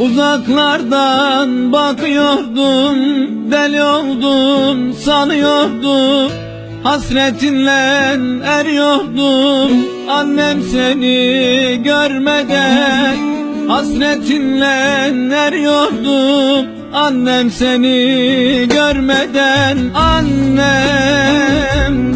Uzaklardan bakıyordum Deli oldum sanıyordum. Hasretinle eriyordum Annem seni görmeden. Hasretinle eriyordum Annem seni görmeden. Annem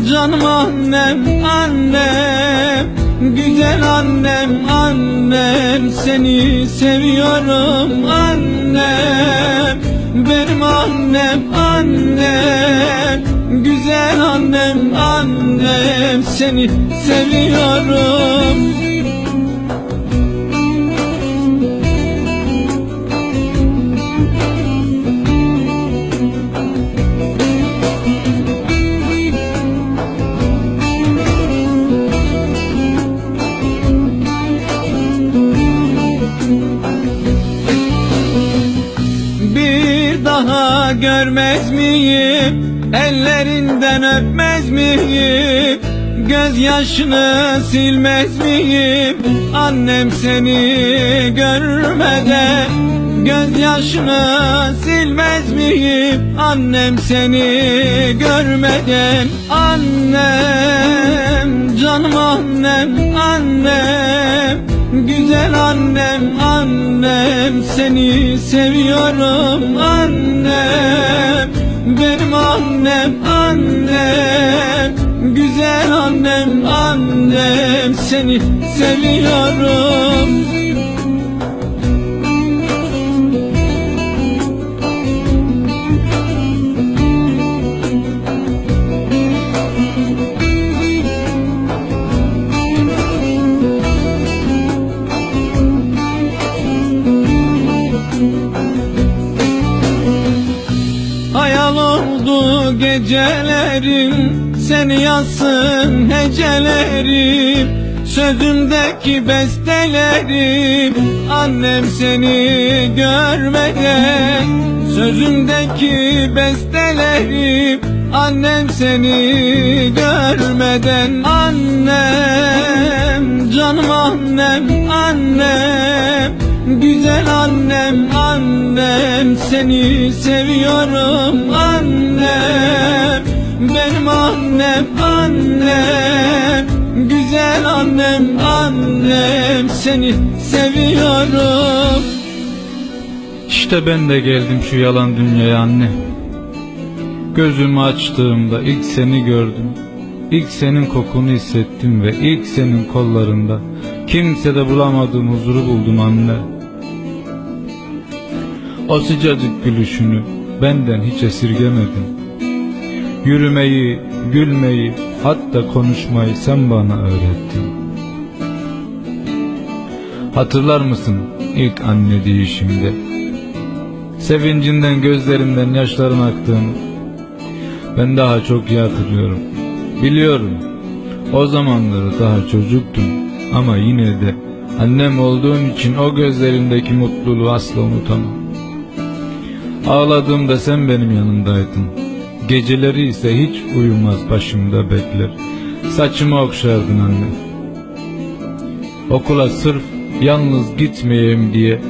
canım annem annem Güzel annem annem seni seviyorum annem. Benim annem annem. Güzel annem annem seni seviyorum görmez miyim? Ellerinden öpmez miyim? Gözyaşını silmez miyim? Annem seni görmeden Gözyaşını silmez miyim? Annem seni görmeden Annem, canım annem, annem Güzel annem, annem Seni seviyorum annem. Benim annem, annem Güzel annem, annem Seni seviyorum gecelerim Seni yazsın hecelerim. Sözümdeki bestelerim Annem seni görmeden Sözümdeki bestelerim Annem seni görmeden. Annem canım annem annem. Güzel annem annem. Seni seviyorum annem annem annem Güzel annem annem seni seviyorum. İşte ben de geldim şu yalan dünyaya anne. Gözümü açtığımda ilk seni gördüm. İlk senin kokunu hissettim ve ilk senin kollarında Kimsede bulamadığım huzuru buldum anne. O sıcacık gülüşünü benden hiç esirgemedin Yürümeyi, gülmeyi, hatta konuşmayı sen bana öğrettin. Hatırlar mısın ilk anne deyişimde? Sevincinden gözlerimden yaşların aktığını. Ben daha çok iyi hatırlıyorum. Biliyorum O zamanları daha çocuktum. Ama yine de Annem olduğun için o gözlerindeki mutluluğu asla unutamam. Ağladığımda sen benim yanımdaydın Geceleri ise hiç uyumaz başımda bekler. Saçımı okşardın anne. Okula sırf yalnız gitmeyeyim diye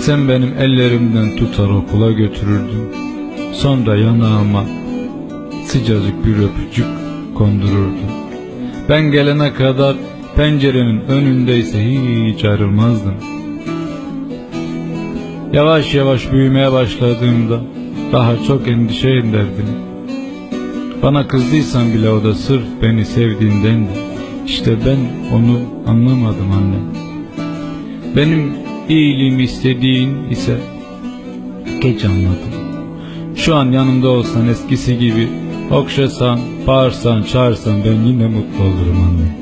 Sen benim ellerimden tutar okula götürürdün. Sonra yanağıma sıcacık bir öpücük kondururdun. Ben gelene kadar pencerenin önündeyse hiç ayrılmazdın. Yavaş yavaş büyümeye başladığımda daha çok endişe ederdin. Bana kızdıysan bile o da sırf beni sevdiğindendi. İşte ben onu anlamadım anne. Benim iyiliğimi istediğin ise geç anladım. Şu an yanımda olsan eskisi gibi okşasan, bağırsan, çağırsan ben yine mutlu olurum anne.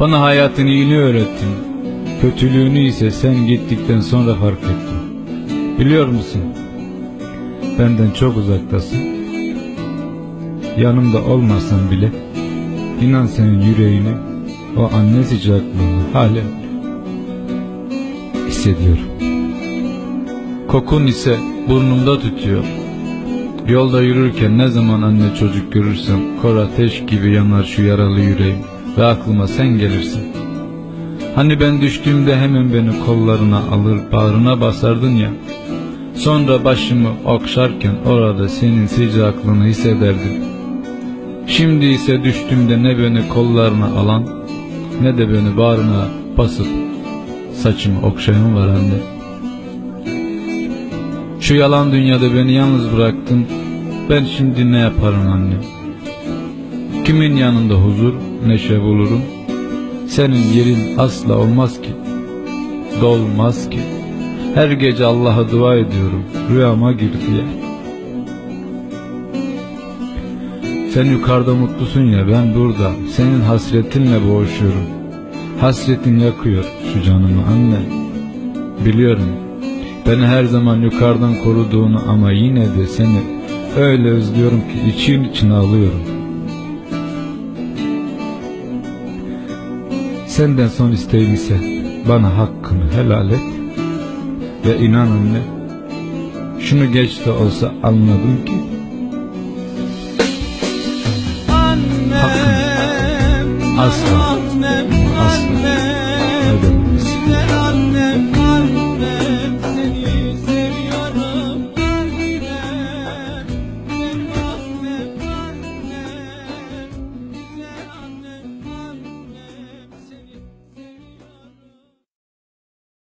Bana hayatın iyiliğini öğrettin. Kötülüğünü ise sen gittikten sonra fark ettim. Biliyor musun? Benden çok uzaktasın. Yanımda olmasan bile inan senin yüreğini, o anne sıcaklığını halen hissediyorum. Kokun ise burnumda tutuyor. Yolda yürürken ne zaman anne çocuk görürsem kor ateş gibi yanar şu yaralı yüreğim ve aklıma sen gelirsin. Hani ben düştüğümde hemen beni kollarına alır bağrına basardın ya. Sonra başımı okşarken orada senin sıcaklığını hissederdim. Şimdi ise düştüğümde ne beni kollarına alan Ne de beni bağrına basıp saçımı okşayan var anne Şu yalan dünyada beni yalnız bıraktın Ben şimdi ne yaparım anne? Kimin yanında huzur, neşe bulurum Senin yerin asla olmaz ki. Dolmaz ki. Her gece Allah'a dua ediyorum Rüyama gir diye. Sen yukarıda mutlusun ya ben burada. Senin hasretinle boğuşuyorum. Hasretin yakıyor şu canımı anne. Biliyorum Beni her zaman yukarıdan koruduğunu ama yine de seni öyle özlüyorum ki için için ağlıyorum. Senden son isteğim ise bana hakkını helal et. Ve inan anne şunu geç de olsa anladım ki Annem Asla. Annem Asla. Annem